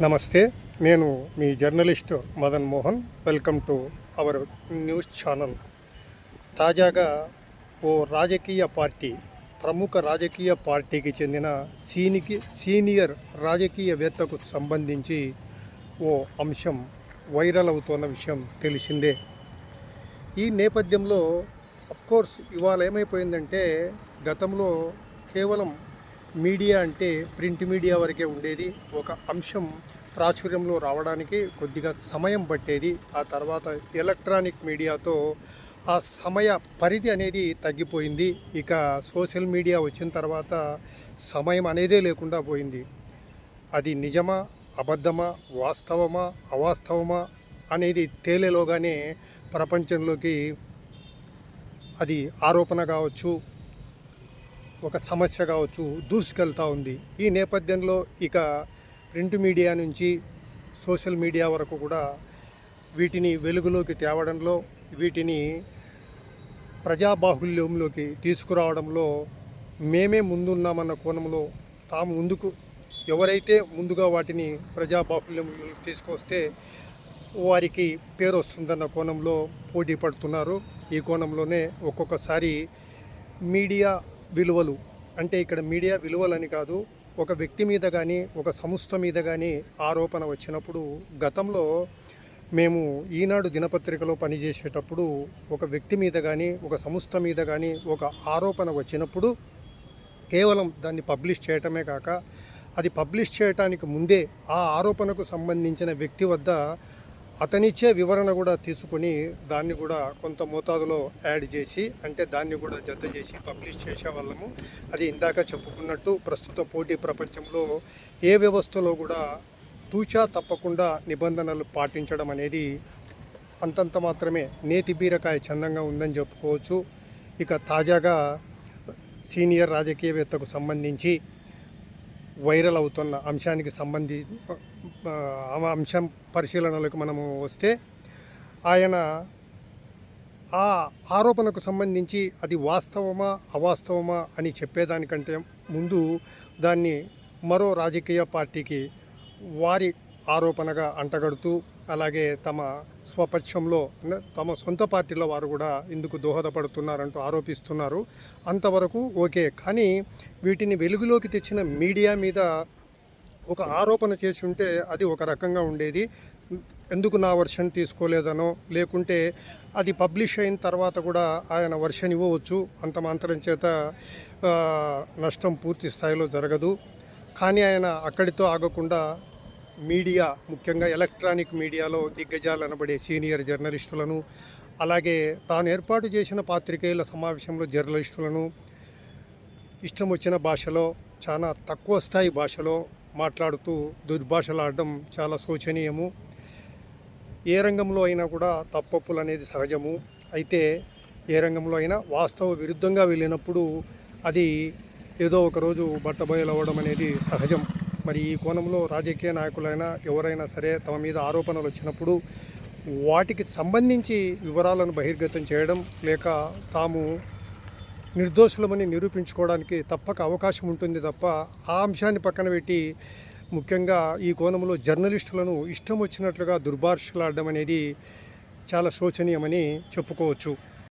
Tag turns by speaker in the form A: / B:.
A: నమస్తే నేను మీ journalist Madan Mohan. Welcome to our news channel. తాజాగా ఓ రాజకీయ పార్టీ ప్రముఖ రాజకీయ పార్టీకి చెందిన సీనికి సీనియర్ రాజకీయవేత్తకు సంబంధించి ఓ అంశం వైరల్ అవుతున్న విషయం తెలిసిందే. ఈ నేపథ్యంలో అఫ్కోర్స్ ఇవాళ ఏమైపోయిందంటే గతంలో కేవలం మీడియా అంటే ప్రింట్ మీడియా వరకే ఉండేది. ఒక అంశం ప్రాచుర్యంలో రావడానికి కొద్దిగా సమయం పట్టేది. ఆ తర్వాత ఎలక్ట్రానిక్ మీడియాతో ఆ సమయ పరిధి అనేది తగ్గిపోయింది. ఇక సోషల్ మీడియా వచ్చిన తర్వాత సమయం అనేదే లేకుండా పోయింది. అది నిజమా అబద్ధమా వాస్తవమా అవాస్తవమా అనేది తేలేలోగానే ప్రపంచంలోకి అది ఆరోపణ కావచ్చు ఒక సమస్య కావచ్చు దూసుకెళ్తూ ఉంది. ఈ నేపథ్యంలో ఇక ప్రింట్ మీడియా నుంచి సోషల్ మీడియా వరకు కూడా వీటిని వెలుగులోకి తేవడంలో వీటిని ప్రజాబాహుల్యంలోకి తీసుకురావడంలో మేమే ముందున్నామన్న కోణంలో తాము ముందుకు ఎవరైతే ముందుగా వాటిని ప్రజాబాహుల్యంలోకి తీసుకొస్తే వారికి పేరు వస్తుందన్న కోణంలో పోటీ పడుతున్నారు. ఈ కోణంలోనే ఒక్కొక్కసారి మీడియా విలువలు. అంటే ఇక్కడ మీడియా విలువలని కాదు ఒక వ్యక్తి మీద కానీ ఒక సంస్థ మీద కానీ ఆరోపణ వచ్చినప్పుడు గతంలో మేము ఈనాడు దినపత్రికలో పనిచేసేటప్పుడు ఒక వ్యక్తి మీద కానీ ఒక సంస్థ మీద కానీ ఒక ఆరోపణ వచ్చినప్పుడు కేవలం దాన్ని పబ్లిష్ చేయటమే కాక అది పబ్లిష్ చేయటానికి ముందే ఆ ఆరోపణకు సంబంధించిన వ్యక్తి వద్ద అతనిచ్చే వివరణ కూడా తీసుకొని దాన్ని కూడా కొంత మోతాదులో యాడ్ చేసి అంటే దాన్ని కూడా జత చేసి పబ్లిష్ చేసేవాళ్ళము అది ఇందాక చెప్పుకున్నట్టు ప్రస్తుత పోటీ ప్రపంచంలో ఏ వ్యవస్థలో కూడా తూచా తప్పకుండా నిబంధనలు పాటించడం అనేది అంతంత మాత్రమే నేతి బీరకాయ చందంగా ఉందని చెప్పుకోవచ్చు. ఇక తాజాగా సీనియర్ రాజకీయవేత్తకు సంబంధించి వైరల్ అవుతున్న అంశానికి సంబంధి అంశం పరిశీలనలకు మనము వస్తే ఆయన ఆ ఆరోపణకు సంబంధించి అది వాస్తవమా అవాస్తవమా అని చెప్పేదానికంటే ముందు దాన్ని మరో రాజకీయ పార్టీకి వారి ఆరోపణగా అంటగడుతూ అలాగే తమ స్వపక్షంలో తమ సొంత పార్టీలో వారు కూడా ఇందుకు దోహదపడుతున్నారంటూ ఆరోపిస్తున్నారు. అంతవరకు ఓకే. కానీ వీటిని వెలుగులోకి తెచ్చిన మీడియా మీద ఒక ఆరోపణ చేసి ఉంటే అది ఒక రకంగా ఉండేది. ఎందుకు నా వర్షన్ తీసుకోలేదనో లేకుంటే అది పబ్లిష్ అయిన తర్వాత కూడా ఆయన వర్షన్ ఇవ్వవచ్చు. అంత మాత్రం చేత నష్టం పూర్తి స్థాయిలో జరగదు. కానీ ఆయన అక్కడితో ఆగకుండా మీడియా ముఖ్యంగా ఎలక్ట్రానిక్ మీడియాలో దిగ్గజాలు అనబడే సీనియర్ జర్నలిస్టులను అలాగే తాను ఏర్పాటు చేసిన పాత్రికేయుల సమావేశంలో జర్నలిస్టులను ఇష్టం వచ్చిన భాషలో చాలా తక్కువ స్థాయి భాషలో మాట్లాడుతూ దుర్భాషలాడడం చాలా శోచనీయము. ఏ రంగంలో అయినా కూడా తప్పప్పులు అనేది సహజము. అయితే ఏ రంగంలో అయినా వాస్తవ విరుద్ధంగా వెళ్ళినప్పుడు అది ఏదో ఒక రోజు బట్టబయలవ్వడం అనేది సహజం. మరి ఈ కోణంలో రాజకీయ నాయకులైనా ఎవరైనా సరే తమ మీద ఆరోపణలు వచ్చినప్పుడు వాటికి సంబంధించి వివరాలను బహిర్గతం చేయడం లేక తాము నిర్దోషులమని నిరూపించుకోవడానికి తప్పక అవకాశం ఉంటుంది తప్ప ఆ అంశాన్ని పక్కన పెట్టి ముఖ్యంగా ఈ కోణంలో జర్నలిస్టులను ఇష్టం వచ్చినట్లుగా దుర్భాషలాడడం అనేది చాలా శోచనీయమని చెప్పుకోవచ్చు.